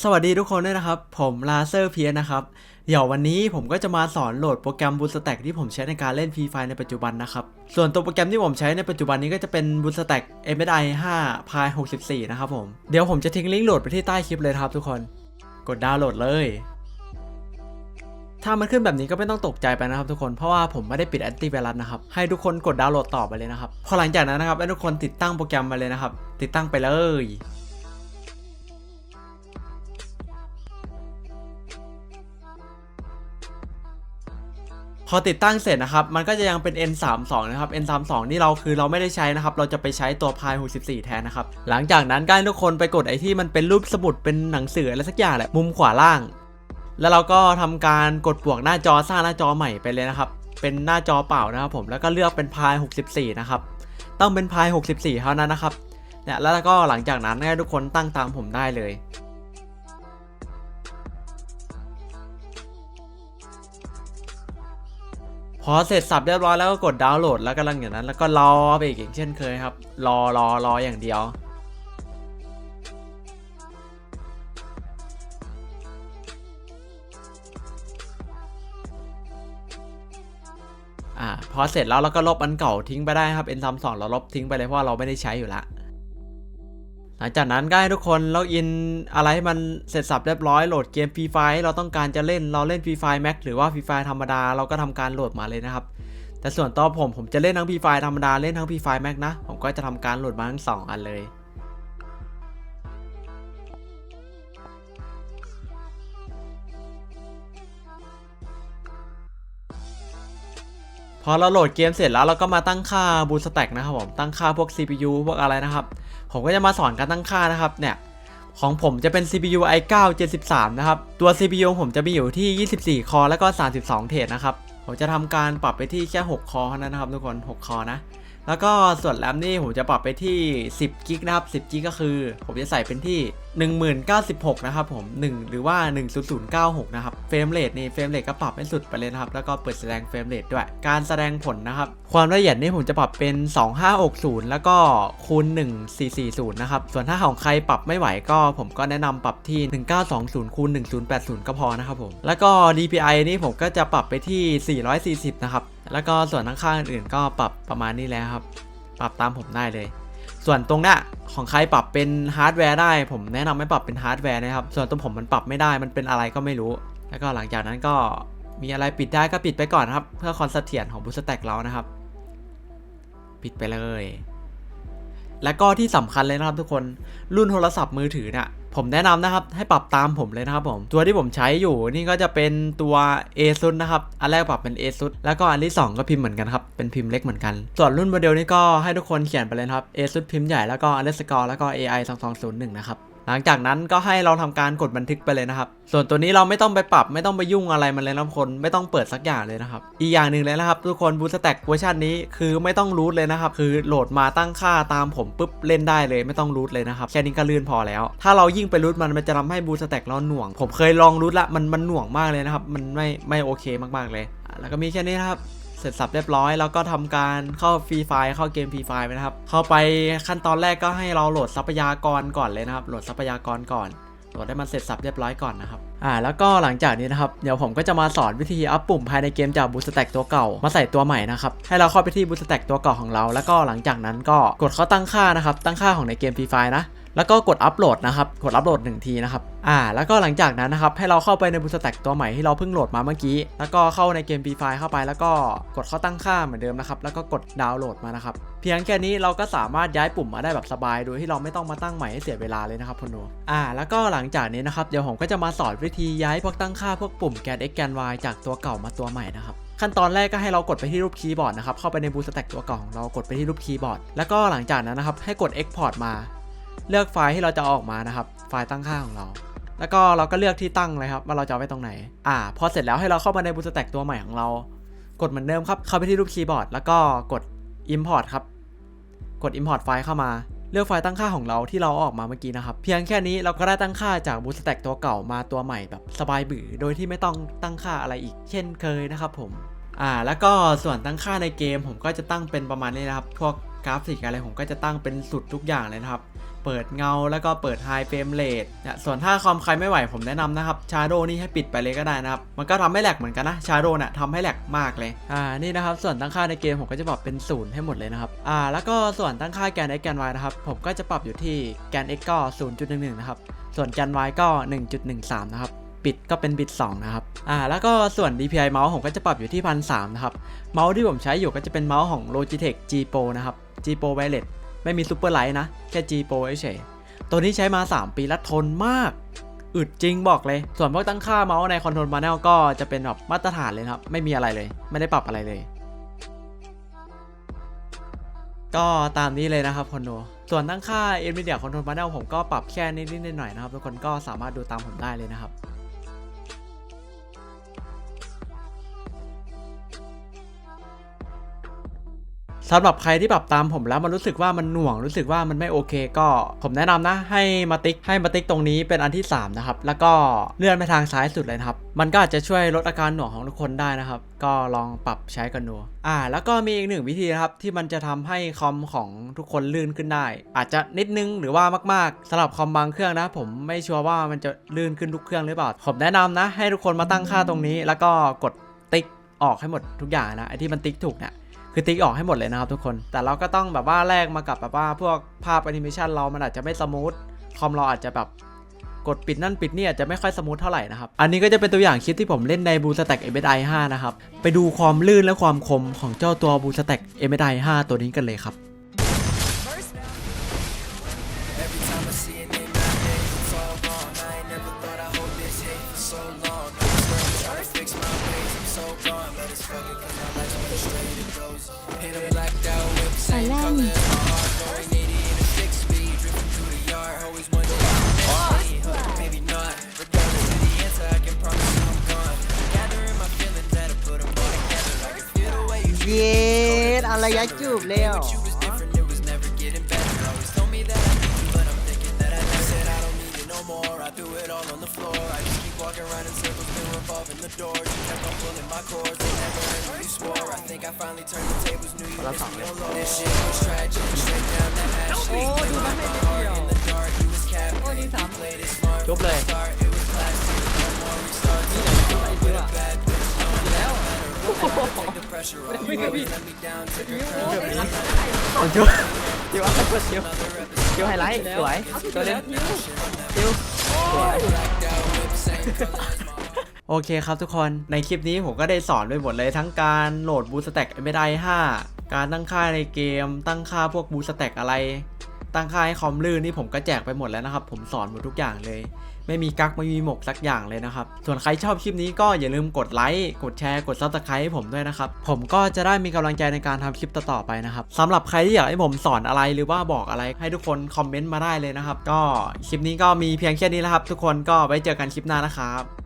สวัสดีทุกคนด้วยนะครับ ผมลาเซอร์เพียนะครับ เดี๋ยววันนี้ผมก็จะมาสอนโหลดโปรแกรม Bootstrap ที่ผมใช้ในการเล่น Free Fire ในปัจจุบันนะครับ ส่วนตัวโปรแกรมที่ผมใช้ในปัจจุบันนี้ก็จะเป็น Bootstrap MSI 5 Pi 64 นะครับผม เดี๋ยวผมจะทิ้งลิงก์โหลดไปที่ใต้คลิปเลยครับทุกคน กดดาวน์โหลดเลย ถ้ามันขึ้นแบบนี้ก็ไม่ต้องตกใจไปนะครับทุกคน เพราะว่าผมไม่ได้ปิดแอนตี้ไวรัสนะครับ ให้ทุกคนกดดาวน์โหลดต่อไปเลยนะครับ พอหลังจากนั้นนะครับให้ทุกคนติดตั้งโปรแกรมมาเลยนะครับ ติดตั้งไปเลย อติดตั้งเสร็จนะครับ มันก็จะยังเป็น N32 นะครับ N32 นี่เราคือเราไม่ได้ใช้นะครับ เราจะไปใช้ตัว Pi 64 แทนนะครับ หลังจากนั้นก็ให้ทุกคนไปกดไอที่มันเป็นรูปสมุดเป็นหนังสืออะไรสักอย่างแหละ มุมขวาล่าง แล้วเราก็ทำการกดปวกหน้าจอสร้างหน้าจอใหม่ไปเลยนะครับ เป็นหน้าจอเปล่านะครับผม แล้วก็เลือกเป็น Pi 64 นะครับ ต้องเป็น Pi 64 เท่านั้นนะครับ เนี่ย แล้วก็หลังจากนั้นให้ทุกคนตั้งตามผมได้เลย พอเสร็จสับเรียบร้อยแล้วก็กดดาวน์โหลดแล้วก็หลังจากนั้น แล้วก็รอไปอีกอย่างเช่นเคยครับ รอรอรออย่างเดียวอ่าพอเสร็จแล้วเราก็ลบอันเก่าทิ้งไปได้ครับ N32 เราลบทิ้งไปเลยเพราะเราไม่ได้ใช้อยู่ละ ลังจากนั้นก็ให้ทุกคนล็อกอินอะไรให้มันเสร็จสับเรียบร้อยโหลดเกม Free Fire เราต้องการจะเล่นเราเล่น Free Fire Max หรือว่า Free Fire ธรรมดาเราก็ทำการโหลดมาเลยนะครับ แต่ส่วนตัวผมผมจะเล่นทั้ง Free Fire ธรรมดาเล่นทั้ง Free Fire Max นะผมก็จะทำการโหลดมาทั้งสองอันเลยพอเราโหลดเกมเสร็จแล้วเราก็มาตั้งค่า Bootstrap นะครับผมตั้งค่าพวก CPU พวกอะไรนะครับ ผมก็จะมาสอนการตั้งค่านะครับเนี่ยของผมจะเป็น CPU i9 73นะครับ ตัว CPU ผมจะมีอยู่ที่ 24 คอร์แล้วก็ 32 เทรดนะครับ ผมจะทำการปรับไปที่แค่ 6 คอร์เท่านั้นนะครับทุกคน 6 คอร์นะ แล้วก็ส่วนแรมนี่ผมจะปรับไปที่ 10กิกนะครับ 10กิกก็คือ ผมจะใส่เป็นที่ 1096 นะครับผม 1 หรือว่า 10096 นะครับ เฟรมเรทนี่ เฟรมเรทก็ปรับให้สุดไปเลยนะครับ แล้วก็เปิดแสดงเฟรมเรทด้วย การแสดงผลนะครับ ความละเอียดนี่ผมจะปรับเป็น 2560 แล้วก็คูณ 1440 นะครับ ส่วนถ้าของใครปรับไม่ไหวก็ ผมก็แนะนำปรับที่ 1920คูณ1080 ก็พอนะครับผม แล้วก็ DPI นี่ผมก็จะปรับไปที่ 440 นะครับ แล้วก็ส่วนข้างๆอื่นๆก็ปรับประมาณนี้แล้วครับ ปรับตามผมได้เลย ส่วนตรงเนี้ยของใครปรับเป็นฮาร์ดแวร์ได้ ผมแนะนำให้ปรับเป็นฮาร์ดแวร์นะครับ ส่วนตัวผมมันปรับไม่ได้ มันเป็นอะไรก็ไม่รู้ แล้วก็หลังจากนั้นก็มีอะไรปิดได้ก็ปิดไปก่อนครับ เพื่อความเสถียรของบูสแต็กเรานะครับ ปิดไปเลย และก็ที่สำคัญเลยนะครับทุกคนรุ่นโทรศัพท์มือถือเนี่ยผมแนะนำนะครับให้ปรับตามผมเลยนะครับผม ตัวที่ผมใช้อยู่นี่ก็จะเป็นตัว ASUS นะครับ อันแรกปรับเป็น ASUS แล้วก็อันที่ 2 ก็พิมพ์เหมือนกันครับเป็นพิมพ์เล็กเหมือนกัน ส่วนรุ่นโมเดลนี่ก็ให้ทุกคนเขียนไปเลยครับ ASUS พิมพ์ใหญ่แล้วก็ underscore แล้วก็ AI 2201นะครับ หลังจากนั้นก็ให้เราทำการกดบันทึกไปเลยนะครับ ส่วนตัวนี้เราไม่ต้องไปปรับไม่ต้องไปยุ่งอะไรมันเลยนะทุกคนไม่ต้องเปิดสักอย่างเลยนะครับ อีกอย่างหนึ่งเลยนะครับ ทุกคนบูสแต็กเวอร์ชันนี้คือไม่ต้องรูทเลยนะครับ คือโหลดมาตั้งค่าตามผมปุ๊บเล่นได้เลยไม่ต้องรูทเลยนะครับแค่นี้ก็ลื่นพอแล้ว ถ้าเรายิ่งไปรูทมันมันจะทำให้บูสแต็กเราหน่วง ผมเคยลองรูทละมันมันหน่วงมากเลยนะครับมันไม่ไม่โอเคมากๆเลย แล้วก็มีแค่นี้นะครับ เสร็จสับเรียบร้อยแล้วก็ทำการเข้าฟรีไฟล์เข้าเกมฟรีไฟล์ไปนะครับ เข้าไปขั้นตอนแรกก็ให้เราโหลดทรัพยากรก่อนเลยนะครับ โหลดทรัพยากรก่อนโหลดให้มันเสร็จสับเรียบร้อยก่อนนะครับ อ่า แล้วก็หลังจากนี้นะครับ เดี๋ยวผมก็จะมาสอนวิธีอัพปุ่มภายในเกมจาก Bootstrap ตัวเก่ามาใส่ตัวใหม่นะครับ ให้เราเข้าไปที่ Bootstrap ตัวเก่าของเรา แล้วก็หลังจากนั้นก็กดเข้าตั้งค่านะครับ ตั้งค่าของในเกมฟรีไฟล์นะ แล้วก็กดอัปโหลดนะครับ กดอัปโหลดหนึ่งทีนะครับ อ่า แล้วก็หลังจากนั้นนะครับให้เราเข้าไปใน Bootstrap ตัวใหม่ที่เราเพิ่งโหลดมาเมื่อกี้ แล้วก็เข้าในเกมฟรีไฟเข้าไป แล้วก็กดเข้าตั้งค่าเหมือนเดิมนะครับ แล้วก็กดดาวน์โหลดมานะครับ เพียงแค่นี้เราก็สามารถย้ายปุ่มมาได้แบบสบาย โดยที่เราไม่ต้องมาตั้งใหม่ให้เสียเวลาเลยนะครับพนดูอ่า แล้วก็หลังจากนี้นะครับ เดี๋ยวผมก็จะมาสอนวิธีย้ายพวกตั้งค่าพวกปุ่มแกน x แกน y จากตัวเก่ามาตัวใหม่นะครับขั้นตอนแรกก็ให้เรากดไปที่รูปคีย์บอร์ดนะครับ เข้าไปใน Bootstrap ตัวเก่าของเรากดไปที่รูปคีย์บอร์ด แล้วก็หลังจากนั้นนะครับให้กด export มา เลือกไฟล์ที่เราจะเอาออกมานะครับ ไฟล์ตั้งค่าของเรา แล้วก็เราก็เลือกที่ตั้งเลยครับว่าเราจะเอาไว้ตรงไหน อ่า พอเสร็จแล้วให้เราเข้ามาใน Bootstrap ตัวใหม่ของเรา กดเหมือนเดิมครับ เข้าไปที่รูปคีย์บอร์ด แล้วก็กด import ครับ กด import ไฟล์เข้ามา เลือกไฟล์ตั้งค่าของเราที่เราเอาออกมาเมื่อกี้นะครับ เพียงแค่นี้เราก็ได้ตั้งค่าจาก Bootstrap ตัวเก่ามาตัวใหม่แบบสบายบือโดยที่ไม่ต้องตั้งค่าอะไรอีก เช่นเคยนะครับผม อ่า แล้วก็ส่วนตั้งค่าในเกมผมก็จะตั้งเป็นประมาณนี้นะครับ พวก กราฟิกอะไรผมก็จะตั้งเป็นสุดทุกอย่างเลยนะครับ เปิดเงาแล้วก็เปิด High Frame Rate เนี่ยส่วนถ้าคอมใครไม่ไหวผมแนะนำนะครับ Shadow นี่ให้ปิดไปเลยก็ได้นะครับ มันก็ทำให้แหลกเหมือนกันนะ Shadow น่ะทำให้แหลกมากเลยอ่านี่นะครับ ส่วนตั้งค่าในเกมผมก็จะปรับเป็นศูนย์ให้หมดเลยนะครับอ่าแล้วก็ส่วนตั้งค่าแกน x แกน y นะครับผมก็จะปรับอยู่ที่แกน x ก็ 0.11 นะครับส่วนแกน y ก็ 1.13 นะครับบิตก็เป็นบิต2นะครับ อ่า แล้วก็ส่วน DPI เมาส์ผมก็จะปรับอยู่ที่พันสนะครับ เมาส์ที่ผมใช้อยู่ก็จะเป็นเมาส์ของ Logitech G Pro นะครับ G Pro Wireless ไม่มี Super Light นะ แค่ G Pro เฉยตัวนี้ใช้มา 3 ปีแล้วทนมาก อึดจริงบอกเลย ส่วนพวกตั้งค่าเมาส์ใน Control Panel ก็จะเป็นแบบมาตรฐานเลยครับ ไม่มีอะไรเลย ไม่ได้ปรับอะไรเลย ก็ตามนี้เลยนะครับคนดูส่วนตั้งค่า NVIDIA Control Panel ผมก็ปรับแค่นิดๆหน่อยๆนะครับทุกคนก็สามารถดูตามผมได้เลยนะครับ สำหรับใครที่ปรับตามผมแล้วมันรู้สึกว่ามันหน่วงรู้สึกว่ามันไม่โอเค ก็ผมแนะนำนะ ให้มาติ๊กให้มาติ๊กตรงนี้เป็นอันที่ 3 นะครับ แล้วก็เลื่อนไปทางซ้ายสุดเลยครับ มันก็อาจจะช่วยลดอาการหน่วงของทุกคนได้นะครับ ก็ลองปรับใช้กันดูอ่า แล้วก็มีอีกหนึ่งวิธีนะครับที่มันจะทำให้คอมของทุกคนลื่นขึ้นได้ อาจจะนิดนึงหรือว่ามากๆสำหรับคอมบางเครื่องนะ ผมไม่ชัวร์ว่ามันจะลื่นขึ้นทุกเครื่องหรือเปล่าผมแนะนำนะ ให้ทุกคนมาตั้งค่าตรงนี้ แล้วก็กดติ๊กออกให้หมดทุกอย่างนะไอที่มันติ๊กถูกเนี่ย คือติ๊กออกให้หมดเลยนะครับทุกคน แต่เราก็ต้องแบบว่าแลกมากับแบบว่าพวกภาพแอนิเมชันเรามันอาจจะไม่สมูท คอมเราอาจจะแบบกดปิดนั่นปิดนี่อาจจะไม่ค่อยสมูทเท่าไหร่นะครับ อันนี้ก็จะเป็นตัวอย่างคลิปที่ผมเล่นในบูสแต็กเอเมดไอห้านะครับ ไปดูความลื่นและความคมของเจ้าตัวบูสแต็กเอเมดไอห้าตัวนี้กันเลยครับ ย็ดอะไรยะจูบเร็ว it all on the floor. I just keep walking around in circles, been revolving the doors. You kept on pulling my cords, and never end when you swore. I think I finally turned the tables, knew you missed me alone. This shit was tragic, straight down the ashley. Oh, Played dude, my I made heart it in the dark, you was captain.นี่สาม Played it smart จบเลย from the start, it was plastic. No more restarts. นี่แหละที่ไอ้เชื่อ Bad bitch, no แล้ว take the pressure off. You always let me down, took your crown. ผมช่วย จิวอัพเปิดจิวจิวไฮไลท์สวยตัวนึงจิว โอเคครับทุกคนในคลิปนี้ผมก็ได้สอนไปหมดเลยทั้งการโหลดบูสแต็กไม่ได้5การตั้งค่าในเกม ตั้งค่าพวกบูสแต็กอะไร ตั้งค่าให้คอมลื่นนี่ผมก็แจกไปหมดแล้วนะครับ ผมสอนหมดทุกอย่างเลย ไม่มีกักไม่มีหมกสักอย่างเลยนะครับ ส่วนใครชอบคลิปนี้ก็อย่าลืมกดไลค์กดแชร์กดซับสไครต์ให้ผมด้วยนะครับ ผมก็จะได้มีกำลังใจในการทำคลิปต่อๆไปนะครับสำหรับใครที่อยากให้ผมสอนอะไรหรือว่าบอกอะไรให้ทุกคนคอมเมนต์มาได้เลยนะครับ ก็คลิปนี้ก็มีเพียงแค่นี้แล้วครับ ทุกคนก็ไว้เจอกันคลิปหน้านะครับ